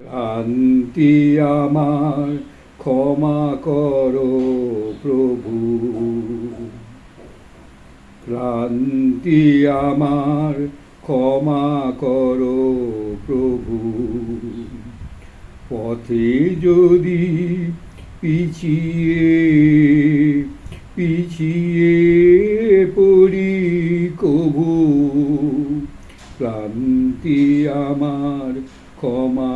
ক্রান্তি আমার ক্ষমা করো প্রভু। ক্রান্তি আমার ক্ষমা করো প্রভু। পথে যদি পিছিয়ে পিছিয়ে পড়ি কভু ক্রান্তি আমার ক্ষমা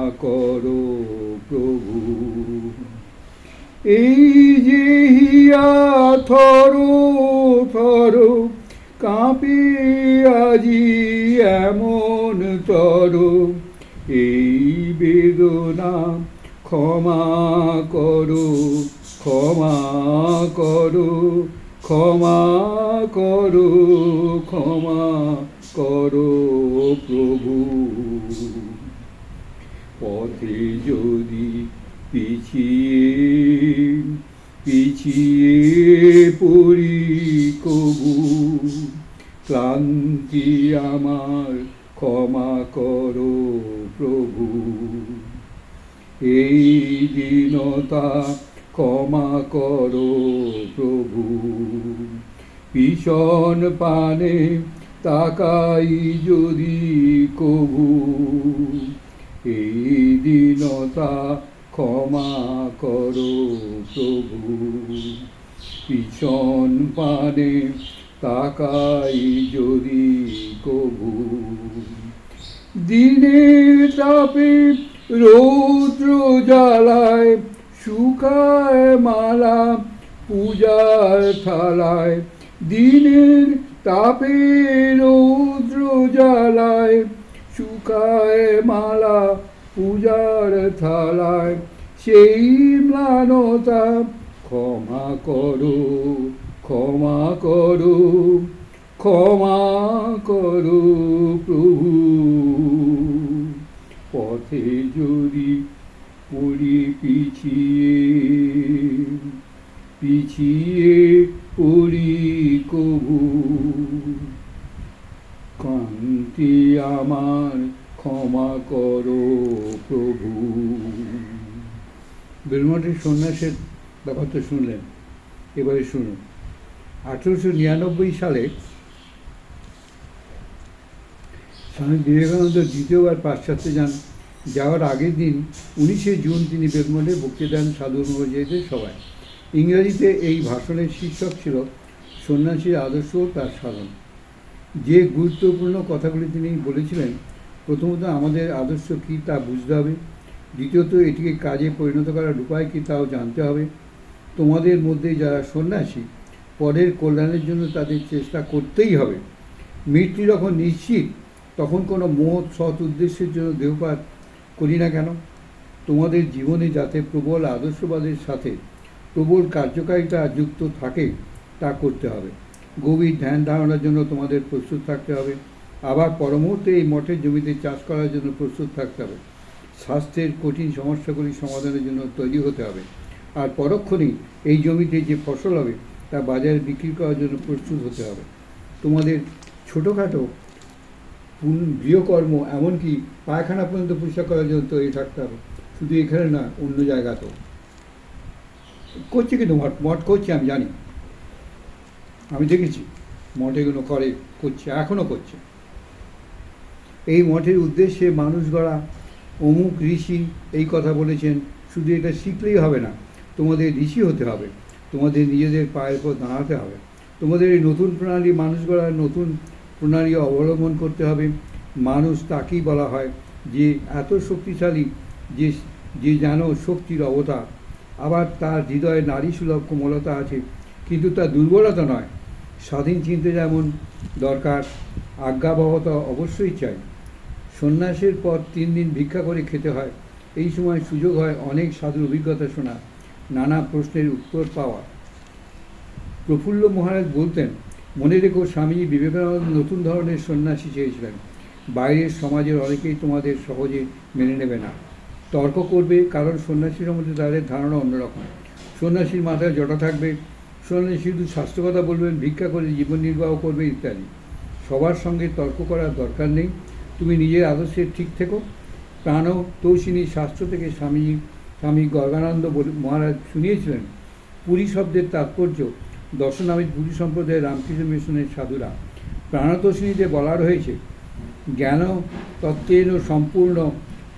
এই যে হিয়া থর থর কাঁপে এমন তর, এই বেদনা ক্ষমা করো ক্ষমা করো ক্ষমা করো ক্ষমা করো প্রভু। পথে যদি পিছিয়ে পিছিয়ে পড়ি কবু, ক্লান্তি আমার ক্ষমা করো প্রভু। এই দীনতা ক্ষমা করো প্রভু। ভীষণ পানে তাকাই যদি কবু, এই দীনতা ক্ষমা করো প্রভু। পিছন পানে তাকাই যদি কবু। দিনের তাপে রৌদ্র জ্বালায়, শুকায় মালা পূজার থালায়। দিনের তাপে রৌদ্র জ্বালায়, শুকায় মালা পূজার থালায়। সেই ম্লানতা ক্ষমা করো ক্ষমা করো ক্ষমা করো প্রভু পথে যদি পড়ি পিছিয়ে পিছিয়ে পড়ি কবু। কান্তি আমার ক্ষমা করো প্রভু। বেলমঠের সন্ন্যাসের ব্যাপারটা শুনলেন। এবারে শুনুন। আঠেরোশো নিরানব্বই সালে স্বামী বিবেকানন্দ দ্বিতীয়বার পাশ্চাত্যে যান। যাওয়ার আগের দিন উনিশে জুন তিনি বেলমঠে বক্তৃতা দেন সাধু অনুযায়ীদের সবাই ইংরেজিতে এই ভাষণের শীর্ষক ছিল সন্ন্যাসীর আদর্শ ও তার সাধন। যে গুরুত্বপূর্ণ কথাগুলি তিনি বলেছিলেন, প্রথমত আমাদের আদর্শ কী তা বুঝতে হবে। দ্বিতীয়ত, এটিকে কাজে পরিণত করার উপায় কী তাও জানতে হবে। তোমাদের মধ্যে যারা সন্ন্যাসী পরের কল্যাণের জন্য তাদের চেষ্টা করতেই হবে। মৃত্যু যখন নিশ্চিত, তখন কোনো মহৎ সৎ উদ্দেশ্যের জন্য দেহপাত করি না কেন? তোমাদের জীবনে যাতে প্রবল আদর্শবাদের সাথে প্রবল কার্যকারিতা যুক্ত থাকে, তা করতে হবে। গভীর ধ্যান ধারণার জন্য তোমাদের প্রস্তুত থাকতে হবে। আবার পরমুহূর্তে এই মঠের জমিতে চাষ করার জন্য প্রস্তুত থাকতে হবে। স্বাস্থ্যের কঠিন সমস্যাগুলি সমাধানের জন্য তৈরি হতে হবে। আর পরক্ষণেই এই জমিতে যে ফসল হবে, তা বাজারে বিক্রি করার জন্য প্রস্তুত হতে হবে। তোমাদের ছোটোখাটো গৃহকর্ম এমনকি পায়খানা পর্যন্ত পরিষ্কার করার জন্য তৈরি থাকতে হবে। শুধু এখানে না, অন্য জায়গাতেও। করছে কিন্তু মঠ মঠ করছে আমি জানি। আমি দেখেছি, মঠ এগুলো করে, করছে এখনও করছে। এই মঠের উদ্দেশ্যে মানুষ গড়া অমুক ঋষি এই কথা বলেছেন, শুধু এটা শিখলেই হবে না, তোমাদের ঋষি হতে হবে, তোমাদের নিজেদের পায়ের উপর দাঁড়াতে হবে, তোমাদের এই নতুন প্রণালী মানুষ গড়ার নতুন প্রণালী অবলম্বন করতে হবে, মানুষ তাকেই বলা হয় যে এত শক্তিশালী, যে যে যেন শক্তির অবতার, আবার তার হৃদয়ে নারী সুলভ কোমলতা আছে, কিন্তু তার দুর্বলতা নয়, স্বাধীন চিনতে যেমন দরকার, আজ্ঞাবহতা অবশ্যই চাই। সন্ন্যাসের পর তিন দিন ভিক্ষা করে খেতে হয়। এই সময় সুযোগ হয় অনেক সাধুর অভিজ্ঞতা শোনা, নানা প্রশ্নের উত্তর পাওয়া। প্রফুল্ল মহারাজ বলতেন, মনে রেখো স্বামী বিবেকানন্দ নতুন ধরনের সন্ন্যাসী চেয়েছিলেন। বাইরের সমাজের অনেকেই তোমাদের সহজে মেনে নেবে না। তর্ক করবে, কারণ সন্ন্যাসীর মধ্যে তাদের ধারণা অন্যরকম। সন্ন্যাসীর মাথায় জটা থাকবে, সন্ন্যাসী শুধু স্বাস্থ্য কথা বলবেন, ভিক্ষা করে জীবন নির্বাহ করবে ইত্যাদি। সবার সঙ্গে তর্ক করার দরকার নেই। তুমি নিজের আদর্শে ঠিক থেকো। প্রাণতোষিনী শাস্ত্র থেকে স্বামী স্বামী গর্গানন্দ মহারাজ শুনিয়েছিলেন, পুরী শব্দের তাৎপর্য। দর্শনামিত পুরী সম্প্রদায়ের রামকৃষ্ণ মিশনের সাধুরা প্রাণতোষিনীতে বলা রয়েছে জ্ঞান তত্ত্বেন সম্পূর্ণ,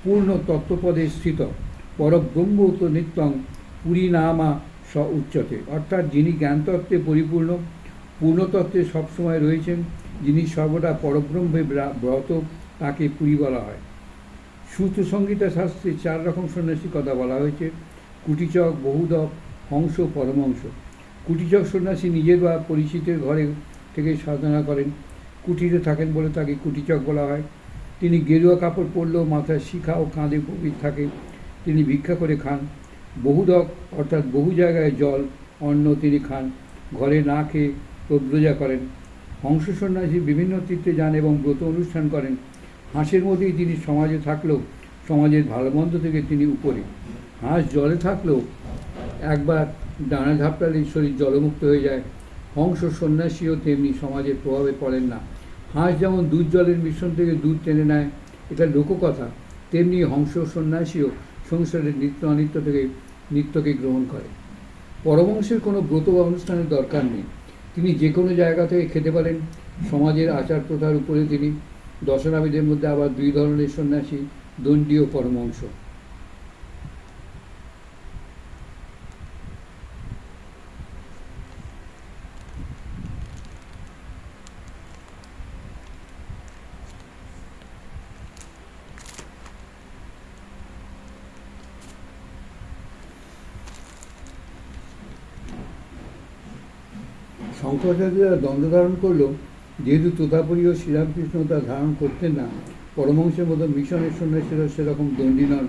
পূর্ণ তত্ত্বপদে স্থিত। পরব্রহ্ম তো নিত্যং পুরী নামা স উচ্চতে। অর্থাৎ যিনি জ্ঞানতত্ত্বে পরিপূর্ণ, পূর্ণতত্ত্বে সবসময় রয়েছেন, যিনি সর্বদা পরব্রহ্মে ব্রা- ব্রত তাকে পুরী বলা হয়। সুত সংগীতা শাস্ত্রে চার রকম সন্ন্যাসীর কথা বলা হয়েছে। কুটিচক, বহুদক, হংস পরমংশ কুটিচক সন্ন্যাসী নিজের বা পরিচিতের ঘরে থেকে সাধনা করেন। কুটিরে থাকেন বলে তাকে কুটিচক বলা হয়। তিনি গেরুয়া কাপড় পরলেও মাথায় শিখা ও কাঁধে প্রবীর থাকে। তিনি ভিক্ষা করে খান। বহুদক, অর্থাৎ বহু জায়গায় জল, অন্ন তিনি খান। ঘরে না খেয়ে প্রব্রজা করেন। হংস সন্ন্যাসী বিভিন্ন তীর্থে যান এবং ব্রত অনুষ্ঠান করেন। হাঁসের মধ্যেই তিনি সমাজে থাকলেও, সমাজের ভালো মন্দ থেকে তিনি উপরে। হাঁস জলে থাকলেও একবার ডানা ঝাপটালেই শরীর জলমুক্ত হয়ে যায়। হংস সন্ন্যাসীও তেমনি সমাজের প্রভাবে পড়েন না। হাঁস যেমন দুধ জলের মিশ্রণ থেকে দুধ টেনে নেয়, এটা লোককথা, তেমনি হংস সন্ন্যাসীও সংসারের নিত্য অনিত্য থেকে নিত্যকে গ্রহণ করে। পরমংশের কোনো ব্রত বা অনুষ্ঠানের দরকার নেই। তিনি যে কোনো জায়গা থেকে খেতে পারেন। সমাজের আচার প্রথার উপরে তিনি দশনাবিদের মধ্যে আবার দুই ধরনের সন্ন্যাসী দণ্ডী ও পরমংশ শঙ্করাচার্যরা দ্বন্দ্ব ধারণ করলেও যেহেতু তোতাপুরী ও শ্রীরামকৃষ্ণ তা ধারণ করতেন না পরমংশের মতো মিশনের সন্ন্যাসীরা সেরকম দণ্ডী নন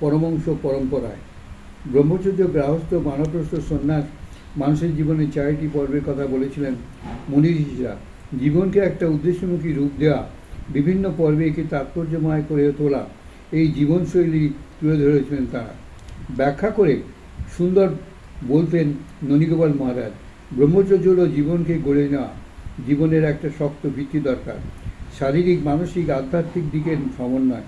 পরমংশ পরম্পরায়। ব্রহ্মচর্য গ্রাহস্থ বানপ্রস্থ সন্ন্যাস মানুষের জীবনে চারিটি পর্বের কথা বলেছিলেন মনি ঋষিরা জীবনকে একটা উদ্দেশ্যমুখী রূপ দেওয়া বিভিন্ন পর্বে একে তাৎপর্যময় করে তোলা, এই জীবনশৈলী তুলে ধরেছিলেন তারা। ব্যাখ্যা করে সুন্দর বলতেন ননীগোপাল মহারাজ, ব্রহ্মচর্য হল জীবনকে গড়ে নেওয়া। জীবনের একটা শক্ত ভিত্তি দরকার। শারীরিক, মানসিক, আধ্যাত্মিক দিকের সমন্বয়।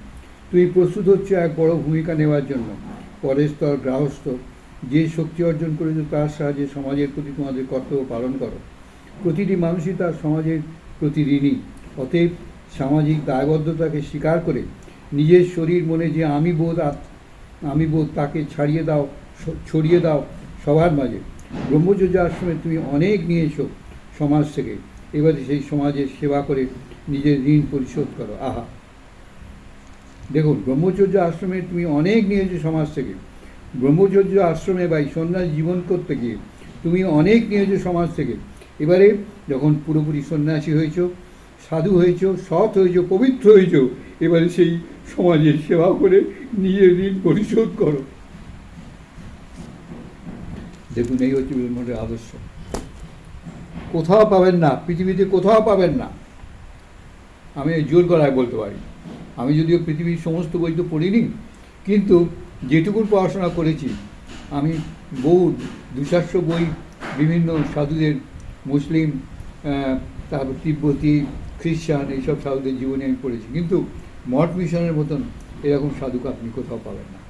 তুমি প্রস্তুত হচ্ছে এক বড় ভূমিকা নেওয়ার জন্য। পরের স্তর গৃহস্থ। যে শক্তি অর্জন করেছ তার সাহায্যে সমাজের প্রতি তোমাদের কর্তব্য পালন করো। প্রতিটি মানুষই তার সমাজের প্রতি ঋণী। অতএব সামাজিক দায়বদ্ধতাকে স্বীকার করে নিজের শরীর মনে যে আমি বোধ আমি বোধ তাকে ছাড়িয়ে দাও ছড়িয়ে দাও সবার মাঝে। ব্রহ্মচর্য আশ্রমে তুমি অনেক নিয়েছো সমাজ থেকে। এবারে সেই সমাজের সেবা করে নিজের ঋণ পরিশোধ করো। আহা। দেখুন, ব্রহ্মচর্য আশ্রমে তুমি অনেক নিয়েছো সমাজ থেকে। ব্রহ্মচর্য আশ্রমে বা সন্ন্যাস জীবন করতে গিয়ে তুমি অনেক নিয়েছো সমাজ থেকে। এবারে যখন পুরোপুরি সন্ন্যাসী হয়েছো, সাধু হয়েছো, সৎ হয়েছো, পবিত্র হয়েছো, এবারে সেই সমাজের সেবা করে নিজের ঋণ পরিশোধ করো। দেখুন, এই হচ্ছে বিমলের আদর্শ। কোথাও পাবেন না, পৃথিবীতে কোথাও পাবেন না। আমি জোর গলায় বলতে পারি। আমি যদিও পৃথিবীর সমস্ত বই তো পড়িনি, কিন্তু যেটুকুন পড়াশোনা করেছি, আমি বহু দুশাস্য বই, বিভিন্ন সাধুদের, মুসলিম তারপর তিব্বতী, খ্রিস্টান, এইসব সাধুদের জীবনে আমি পড়েছি। কিন্তু মঠ মিশনের মতন এরকম সাধুকে আপনি কোথাও পাবেন না।